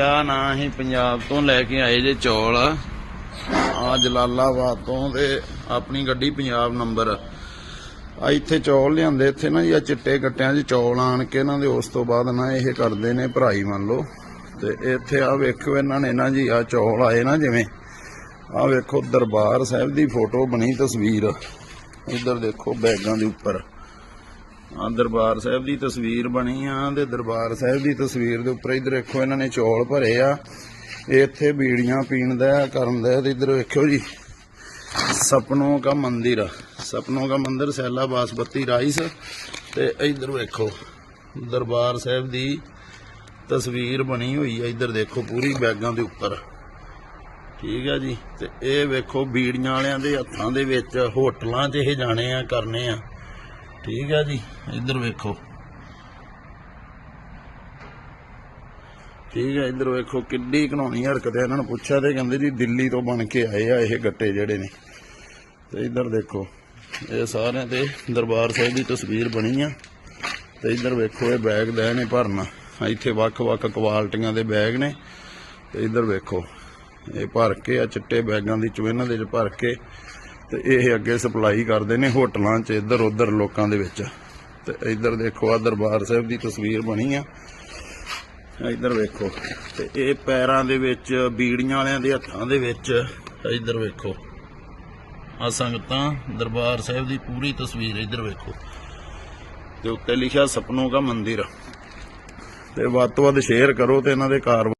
ਆ ਨਾ ਹੀ ਪੰਜਾਬ ਤੋਂ ਲੈ ਕੇ ਆਏ ਜੇ ਚੌਲ? ਆ ਜਲਾਲਾਬਾਦ ਤੋਂ ਤੇ ਆਪਣੀ ਗੱਡੀ ਪੰਜਾਬ ਨੰਬਰ। ਆ ਇੱਥੇ ਚੌਲ ਲਿਆਂਦੇ, ਇੱਥੇ ਨਾ ਜੀ ਆ ਚਿੱਟੇ ਗੱਟਿਆਂ 'ਚ ਚੌਲ ਆਣ ਕੇ ਇਹਨਾਂ ਦੇ ਉਸ ਤੋਂ ਬਾਅਦ ਨਾ ਇਹ ਕਰਦੇ ਨੇ ਭਰਾਈ ਮੰਨ ਲਓ। ਤੇ ਇੱਥੇ ਆ ਵੇਖੋ ਇਹਨਾਂ ਨੇ ਨਾ ਜੀ ਆ ਚੌਲ ਆਏ ਨਾ ਜਿਵੇਂ। ਆ ਵੇਖੋ ਦਰਬਾਰ ਸਾਹਿਬ ਦੀ ਫੋਟੋ ਬਣੀ ਤਸਵੀਰ। ਇੱਧਰ ਦੇਖੋ ਬੈਗਾਂ ਦੇ ਉੱਪਰ। ਆ ਦਰਬਾਰ ਸਾਹਿਬ ਦੀ ਤਸਵੀਰ ਬਣੀ ਆ ਤੇ ਦਰਬਾਰ ਸਾਹਿਬ ਦੀ ਤਸਵੀਰ ਦੇ ਉੱਪਰ ਇੱਧਰ ਵੇਖੋ ਇਹਨਾਂ ਨੇ ਚੌਲ ਭਰੇ ਆ। ਇਹ ਇੱਥੇ ਬੀੜੀਆਂ ਪੀਣ ਦਾ ਕਰਨ ਦਾ ਤੇ ਇੱਧਰ ਵੇਖੋ ਜੀ। ਸਪਨੋਂ ਦਾ ਮੰਦਿਰ, ਸਪਨੋਂ ਦਾ ਮੰਦਿਰ ਸੈਲਾ ਬਾਸਪਤੀ ਰਾਈਸ ਤੇ ਇੱਧਰ ਵੇਖੋ, ਦਰਬਾਰ ਸਾਹਿਬ ਦੀ ਤਸਵੀਰ ਬਣੀ ਹੋਈ ਹੈ ਇੱਧਰ ਦੇਖੋ ਪੂਰੀ ਬੈਗਾਂ ਦੇ ਉੱਪਰ। ਠੀਕ ਹੈ ਜੀ। ਤੇ ਇਹ ਵੇਖੋ ਬੀੜੀਆਂ ਵਾਲਿਆਂ ਦੇ ਹੱਥਾਂ ਦੇ ਵਿੱਚ ਹੋਟਲਾਂ 'ਚ ਇਹ ਜਾਣੇ ਆ, ਕਰਨੇ ਆ। ਠੀਕ ਹੈ ਜੀ, ਇੱਧਰ ਵੇਖੋ। ਠੀਕ ਹੈ ਇੱਧਰ ਵੇਖੋ, ਕਿੱਡੀ ਘਣਾਉਣੀ ਹਰਕਤ ਹੈ ਇਹਨਾਂ ਨੂੰ ਪੁੱਛਿਆ ਤੇ ਕਹਿੰਦੇ ਜੀ ਦਿੱਲੀ ਤੋਂ ਬਣ ਕੇ ਆਏ ਆ ਇਹ ਗੱਟੇ ਜਿਹੜੇ ਨੇ। ਤੇ ਇੱਧਰ ਦੇਖੋ, ਇਹ ਸਾਰਿਆਂ ਤੇ ਦਰਬਾਰ ਸਾਹਿਬ ਦੀ ਤਸਵੀਰ ਬਣੀ ਆ। ਤੇ ਇੱਧਰ ਵੇਖੋ, ਇਹ ਬੈਗ ਲੈ ਨੇ ਭਰਨਾ। ਇੱਥੇ ਵੱਖ-ਵੱਖ ਕੁਆਲਟੀਆਂ ਦੇ ਬੈਗ ਨੇ। ਤੇ ਇੱਧਰ ਵੇਖੋ, ਇਹ ਭਰ ਕੇ ਆ ਚਿੱਟੇ ਬੈਗਾਂ ਦੀ ਚੁਵੇਨਾਂ ਦੇ ਵਿੱਚ ਭਰ ਕੇ ਤੇ ਇਹ ਅੱਗੇ ਸਪਲਾਈ ਕਰਦੇ ਨੇ ਹੋਟਲਾਂ 'ਚ, ਇੱਧਰ ਉੱਧਰ ਲੋਕਾਂ ਦੇ ਵਿੱਚ। ਤੇ ਇੱਧਰ ਦੇਖੋ ਆ ਦਰਬਾਰ ਸਾਹਿਬ ਦੀ ਤਸਵੀਰ ਬਣੀ ਆ। ਇੱਧਰ ਵੇਖੋ, ਤੇ ਇਹ ਪੈਰਾਂ ਦੇ ਵਿੱਚ, ਬੀੜੀਆਂ ਵਾਲਿਆਂ ਦੇ ਹੱਥਾਂ ਦੇ ਵਿੱਚ ਇੱਧਰ ਵੇਖੋ। ਆ ਸੰਗਤਾਂ, ਦਰਬਾਰ ਸਾਹਿਬ ਦੀ ਪੂਰੀ ਤਸਵੀਰ, ਇੱਧਰ ਵੇਖੋ। ਤੇ ਉੱਤੇ ਲਿਖਿਆ ਸਪਨੋਂ ਦਾ ਮੰਦਿਰ। ਤੇ ਵੱਧ ਤੋਂ ਵੱਧ ਸ਼ੇਅਰ ਕਰੋ ਤੇ ਇਹਨਾਂ ਦੇ ਕਾਰਵਾਈ